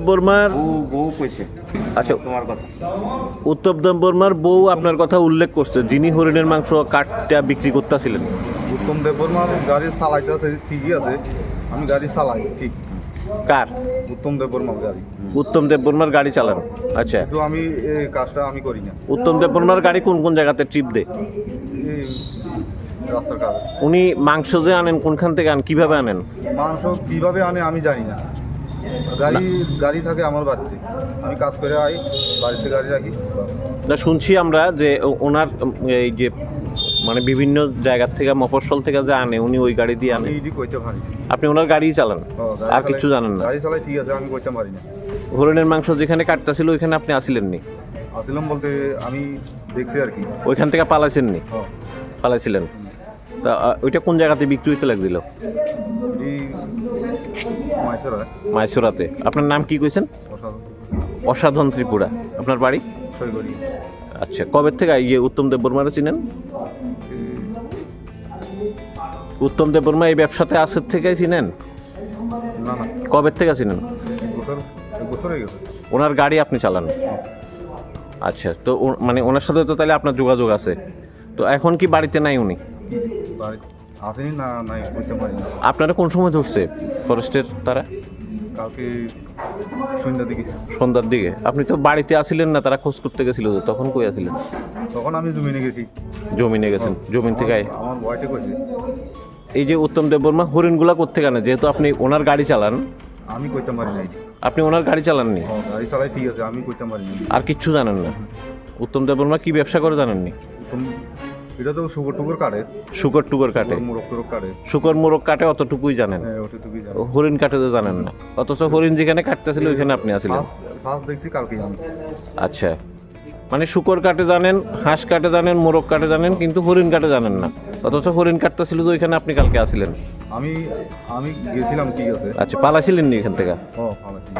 বর্মার বউ বউ কইছে। আচ্ছা তোমার কথা। উত্তম দেব বর্মার বউ আপনার কথা উল্লেখ করছে। যিনি হরিণের মাংস কাটটা বিক্রি করতেছিলেন। উত্তম দেববর্মার গাড়ি চালাইতে আছে ঠিকই আছে। আমি গাড়ি চালাই ঠিক। কার? উত্তম দেববর্মার গাড়ি। উত্তম দেব বর্মার গাড়ি চালান। আচ্ছা। কিন্তু আমি এই কাজটা আমি করি না। উত্তম দেব বর্মার গাড়ি কোন কোন জায়গাতে ট্রিপ দেয়? এই রাস্তার কাজ। উনি মাংস যে আনেন কোনখান থেকে আনেন কীভাবে আনেন? মাংস কীভাবে আনে আমি জানি না। গাড়ি গাড়ি থাকে আমার বাড়িতে। আমি কাজ করে আই বাড়িতে গাড়ি রাখি। না শুনছি আমরা যে ওনার এই যে মানে বিভিন্ন জায়গা থেকে মফস্বল থেকে যে আনে উনি ওই গাড়ি দিয়ে আনে। কইতে পারি। আপনি ওনার গাড়িই চালান? আর কিছু জানেন না? গাড়ি চালাই ঠিক আছে আমি কইতে পারি না। হরিণের মাংস যেখানে কাটতেছিল ওইখানে আপনি আসিলেননি আসিলাম বলতে আমি দেখছি আর কি। ওইখান থেকে পালাইছেননি ও, পালাইছিলেন? তা ওইটা কোন জায়গাতে বিক্রি হইতে লাগছিল? মাইসোরাতে। আপনার নাম কি কইছেন? অসাধন। ত্রিপুরা। আপনার বাড়ি? আচ্ছা কবে থেকে ইয়ে উত্তম দেব বর্মারে চিনেন উত্তম দেব বর্মা এই ব্যবসাতে আসের থেকে চিনেন? কবে থেকে চিনেন? ওনার গাড়ি আপনি চালান? আচ্ছা তো মানে ওনার সাথে তো তাহলে আপনার যোগাযোগ আছে। তো এখন কি বাড়িতে নাই উনি? আসেনি না নাই পারি না আপনারা কোন সময় ধরছে ফরেস্টের তারা? কালকে সন্ধ্যা দিকে। সন্ধ্যার দিকে। আপনি তো বাড়িতে আসিলেন না তারা খোঁজ করতে গেছিল তো, তখন কই আসিলেন তখন আমি জমিনে গেছি। জমিনে গেছেন জমিন থেকে আয়- আমার বয়টে কইছে। এই যে উত্তম দেববর্মা হরিণগুলা করতে কেন যেহেতু আপনি ওনার গাড়ি চালান। আমি কইতে পারি নাই। আপনি ওনার গাড়ি চালাননি? ও, গাড়ি চালাই ঠিক আছে আমি কইতে পারি না আর কিচ্ছু জানেন না। উত্তম দেববর্মা কি ব্যবসা করে জানেননি? এটা তো শুকর টুকুর কাটে। শুকর টুকর কাটে। মুরগ টুরক কাটে। শুকর মোরগ কাটে অতটুকুই জানেন। হ্যাঁ ওটা তুমি হরিণ কাটে তো জানেন না। অথচ হরিণ যেখানে কাটতেছিল ওইখানে আপনি আছিলেন। ফার্স্ট দেখছি কালকে আচ্ছা। মানে শুকর কাটে জানেন হাঁস কাটে জানেন মোরগ কাটে জানেন কিন্তু হরিণ কাটে জানেন না। অথচ হরিণ কাটতেছিল তো ওইখানে আপনি কালকে আসিলেন আমি আমি গেছিলাম ঠিক আছে। আচ্ছা পালাছিলেন এখান থেকে? ও আছে